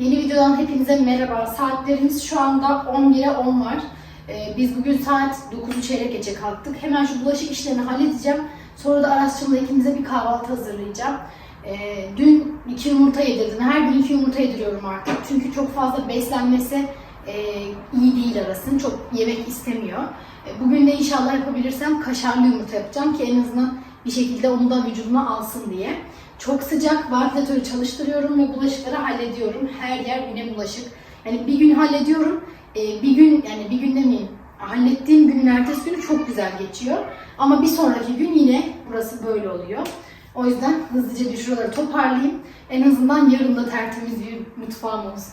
Yeni videodan hepinize merhaba. Saatlerimiz şu anda 11'e 10 var. Ee, biz bugün saat 9'u çeyrek geçe kalktık. Hemen şu bulaşık işlerini halledeceğim. Sonra da Arasçım'la ikimize bir kahvaltı hazırlayacağım. Ee, dün iki yumurta yedirdim. Her gün iki yumurta yediriyorum artık. Çünkü çok fazla beslenmesi e, iyi değil Aras'ın. Çok yemek istemiyor. E, bugün de inşallah yapabilirsem kaşarlı yumurta yapacağım ki en azından bir şekilde onu da vücuduna alsın diye. Çok sıcak vantilatörü çalıştırıyorum ve bulaşıkları hallediyorum. Her yer yine bulaşık. Yani bir gün hallediyorum. e, bir gün yani bir gün demeyeyim. Hallettiğim günün ertesi günü çok güzel geçiyor. Ama bir sonraki gün yine burası böyle oluyor. O yüzden hızlıca bir şuraları toparlayayım. En azından yarın da tertemiz bir mutfağım olsun.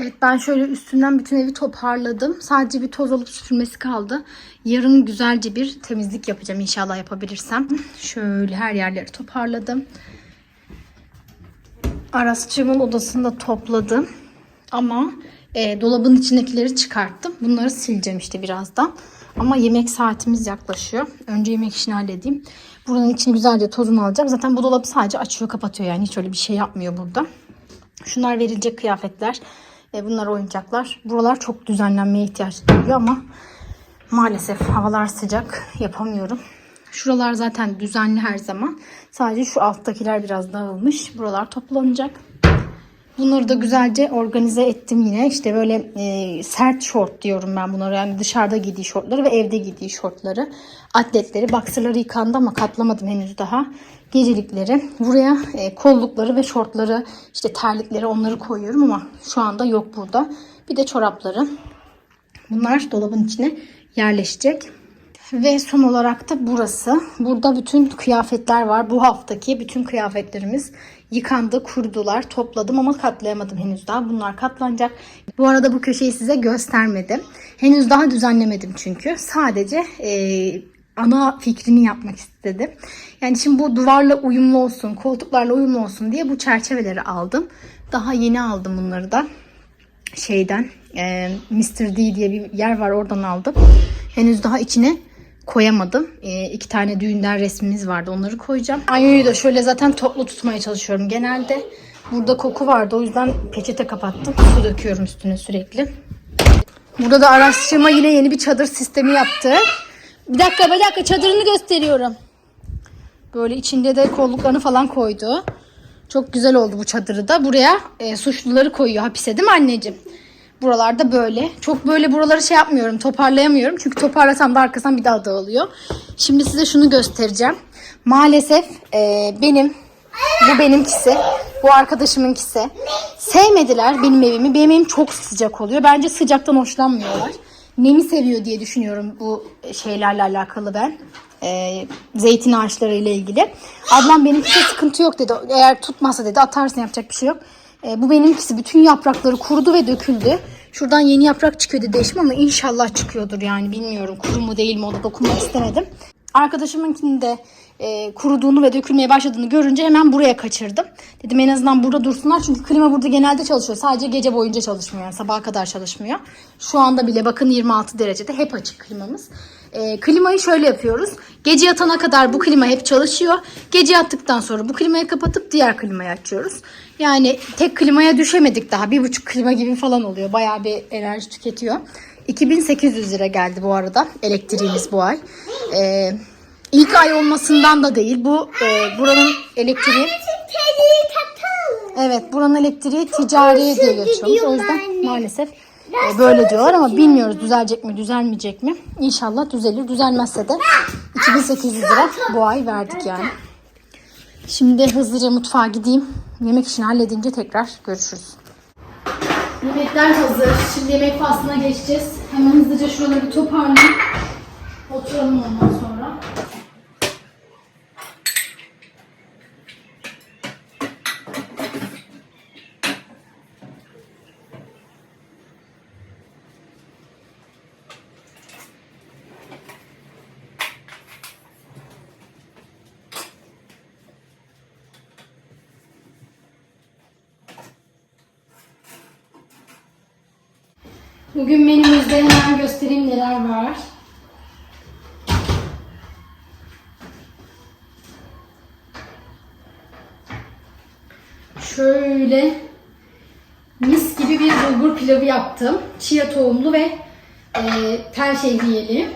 Evet ben şöyle üstünden bütün evi toparladım. Sadece bir toz alıp süpürmesi kaldı. Yarın güzelce bir temizlik yapacağım inşallah yapabilirsem. Şöyle her yerleri toparladım. Arasçığımın odasını da topladım. Ama e, dolabın içindekileri çıkarttım. Bunları sileceğim işte birazdan. Ama yemek saatimiz yaklaşıyor. Önce yemek işini halledeyim. Buranın içini güzelce tozunu alacağım. Zaten bu dolabı sadece açıyor kapatıyor yani. Hiç öyle bir şey yapmıyor burada. Şunlar verilecek kıyafetler. E, bunlar oyuncaklar. Buralar çok düzenlenmeye ihtiyaç duyuyor ama maalesef havalar sıcak. Yapamıyorum. Şuralar zaten düzenli her zaman. Sadece şu alttakiler biraz dağılmış. Buralar toplanacak. Bunları da güzelce organize ettim yine. İşte böyle e, sert şort diyorum ben bunlara. Yani dışarıda giydiği şortları ve evde giydiği şortları. Atletleri, boxerları yıkandı ama katlamadım henüz daha. Gecelikleri. Buraya e, kollukları ve şortları, işte terlikleri onları koyuyorum ama şu anda yok burada. Bir de çorapları. Bunlar dolabın içine yerleşecek. Ve son olarak da burası. Burada bütün kıyafetler var. Bu haftaki bütün kıyafetlerimiz yıkandı, kurudular. Topladım ama katlayamadım henüz daha. Bunlar katlanacak. Bu arada bu köşeyi size göstermedim. Henüz daha düzenlemedim çünkü. Sadece e, ana fikrini yapmak istedim. Yani şimdi bu duvarla uyumlu olsun, koltuklarla uyumlu olsun diye bu çerçeveleri aldım. Daha yeni aldım bunları da şeyden e, Mr. D diye bir yer var oradan aldım. Henüz daha içine koyamadım. E, iki tane düğünden resmimiz vardı. Onları koyacağım. Banyoyu da şöyle zaten toplu tutmaya çalışıyorum genelde. Burada koku vardı. O yüzden peçete kapattım. Su döküyorum üstüne sürekli. Burada da araştırma yine yeni bir çadır sistemi yaptı. Bir dakika bir dakika çadırını gösteriyorum. Böyle içinde de kolluklarını falan koydu. Çok güzel oldu bu çadırı da. Buraya e, suçluları koyuyor hapise değil mi anneciğim? Buralarda böyle. Çok böyle buraları şey yapmıyorum. Toparlayamıyorum. Çünkü toparlasam da arkasından bir daha dağılıyor. Şimdi size şunu göstereceğim. Maalesef e, benim bu benimkisi. Bu arkadaşımınkisi. Sevmediler benim evimi. Benim evim çok sıcak oluyor. Bence sıcaktan hoşlanmıyorlar. Nemi seviyor diye düşünüyorum bu şeylerle alakalı ben. Ee, zeytin ağaçları ile ilgili. Ablam benimkisi sıkıntı yok dedi. Eğer tutmazsa dedi atarsın yapacak bir şey yok. Ee, bu benimkisi bütün yaprakları kurudu ve döküldü. Şuradan yeni yaprak çıkıyor dedi eşim ama inşallah çıkıyordur yani bilmiyorum kuru mu değil mi o da dokunmak istemedim. Arkadaşımınkinin de e, kuruduğunu ve dökülmeye başladığını görünce hemen buraya kaçırdım. Dedim en azından burada dursunlar çünkü klima burada genelde çalışıyor. Sadece gece boyunca çalışmıyor yani sabaha kadar çalışmıyor. Şu anda bile bakın 26 derecede hep açık klimamız. E, klimayı şöyle yapıyoruz. Gece yatana kadar bu klima hep çalışıyor. Gece yattıktan sonra bu klimayı kapatıp diğer klimayı açıyoruz. Yani tek klimaya düşemedik daha. Bir buçuk klima gibi falan oluyor. Bayağı bir enerji tüketiyor. 2800 lira geldi bu arada elektriğimiz bu ay. Ee, ilk ay olmasından da değil. Bu e, buranın elektriği Evet buranın elektriği ticari diye geçiyormuş. O yüzden maalesef e, böyle diyorlar ama bilmiyoruz düzelecek mi düzelmeyecek mi. İnşallah düzelir. Düzelmezse de 2800 lira bu ay verdik yani. Şimdi hızlıca mutfağa gideyim. Yemek işini halledince tekrar görüşürüz. Yemekler hazır. Şimdi yemek faslına geçeceğiz. Hemen hızlıca şuraları bir toparlayayım. Oturalım ondan sonra. Bugün menümüzde hemen göstereyim neler var. Şöyle mis gibi bir bulgur pilavı yaptım. Chia tohumlu ve e, tel şehriyeli.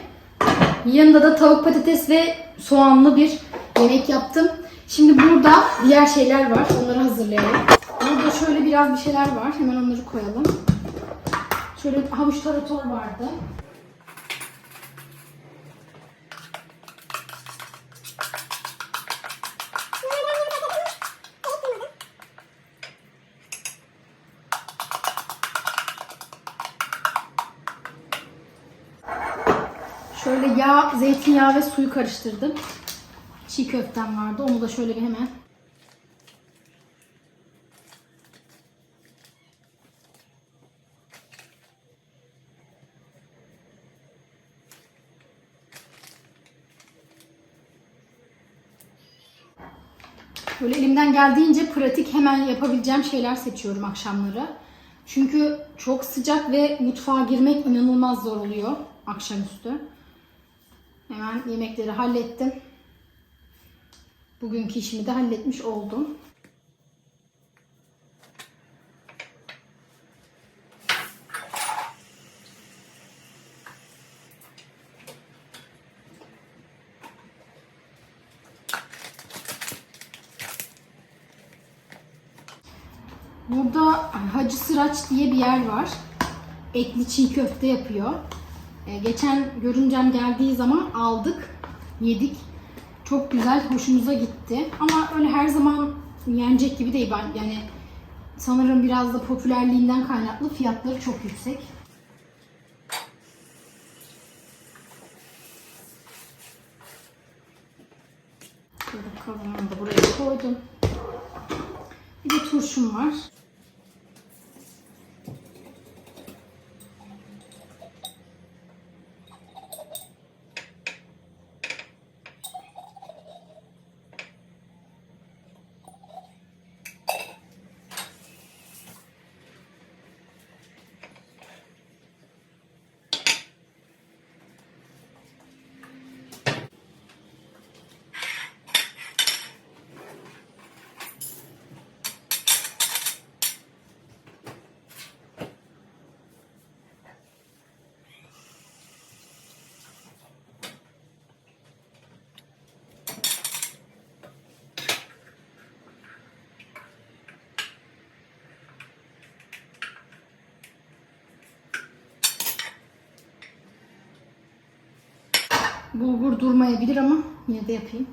Yanında da tavuk patates ve soğanlı bir yemek yaptım. Şimdi burada diğer şeyler var. Onları hazırlayalım. Burada şöyle biraz bir şeyler var. Hemen onları koyalım. Şöyle havuç tarator vardı. Şöyle yağ, zeytinyağı ve suyu karıştırdım. Çiğ köftem vardı. Onu da şöyle bir hemen Böyle elimden geldiğince pratik hemen yapabileceğim şeyler seçiyorum akşamları. Çünkü çok sıcak ve mutfağa girmek inanılmaz zor oluyor akşamüstü. Hemen yemekleri hallettim. Bugünkü işimi de halletmiş oldum. Diye bir yer var. Etli çiğ köfte yapıyor. Ee, geçen görümcem geldiği zaman aldık, yedik. Çok güzel, hoşumuza gitti. Ama öyle her zaman yenecek gibi değil. Ben yani sanırım biraz da popülerliğinden kaynaklı fiyatları çok yüksek. Şöyle kavurumu da buraya koydum. Bir de turşum var. Bulgur durmayabilir ama yine de yapayım.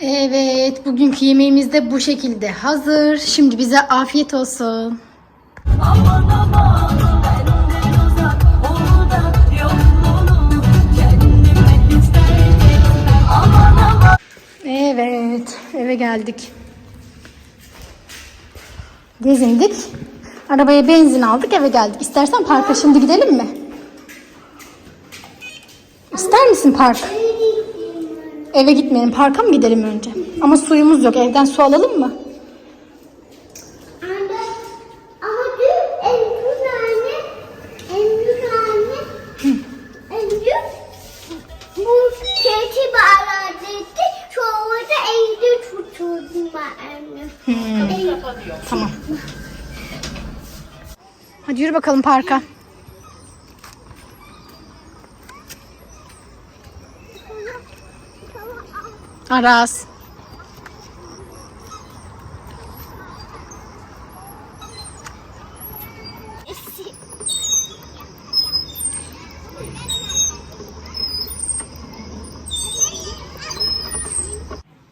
Evet, bugünkü yemeğimiz de bu şekilde hazır. Şimdi bize afiyet olsun. Aman aman Evet, eve geldik. Gezindik. Arabaya benzin aldık, eve geldik. İstersen parka şimdi gidelim mi? İster misin park? Eve gitmeyelim, parka mı gidelim önce? Ama suyumuz yok, evden su alalım mı? Anne, ama dün en büyük anne, en büyük anne, en büyük bu keçi bağladıydı. Sonra da evde tuturdum ben anne. Tamam. Hadi yürü bakalım parka. Aras.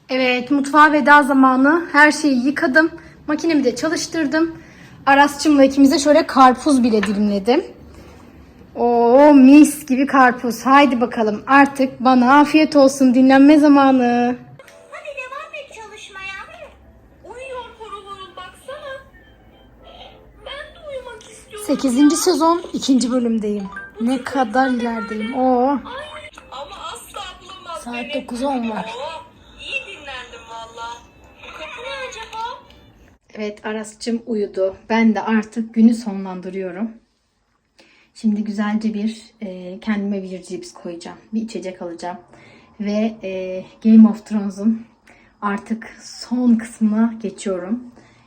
Evet mutfağa veda zamanı her şeyi yıkadım. Makinemi de çalıştırdım. Arasçımla ikimize şöyle karpuz bile dilimledim. Mis gibi karpuz. Haydi bakalım artık bana afiyet olsun dinlenme zamanı. Hadi devam et çalışmaya. Uyuyor horul horul baksana. Ben de uyumak istiyorum. 8. sezon 2. bölümdeyim. Ne kadar ilerideyim. Oo. Ama asla bulamaz Saat beni. 9'a 10 var. Oo, iyi dinlendim valla. Kapı ne acaba? Evet Aras'cığım uyudu. Ben de artık günü sonlandırıyorum. Şimdi güzelce bir e, kendime bir cips koyacağım. Bir içecek alacağım. Ve e, Game of Thrones'un artık son kısmına geçiyorum.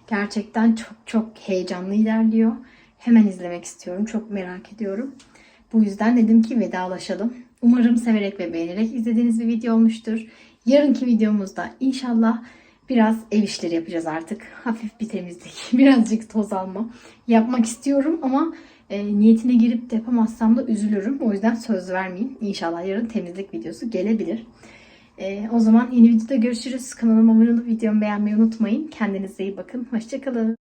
Gerçekten çok çok heyecanlı ilerliyor. Hemen izlemek istiyorum. Çok merak ediyorum. Bu yüzden dedim ki vedalaşalım. Umarım severek ve beğenerek izlediğiniz bir video olmuştur. Yarınki videomuzda inşallah biraz ev işleri yapacağız artık. Hafif bir temizlik, birazcık toz alma yapmak istiyorum ama e, niyetine girip de yapamazsam da üzülürüm. O yüzden söz vermeyeyim. İnşallah yarın temizlik videosu gelebilir. E, o zaman yeni videoda görüşürüz. Kanalıma abone olup videomu beğenmeyi unutmayın. Kendinize iyi bakın. Hoşçakalın.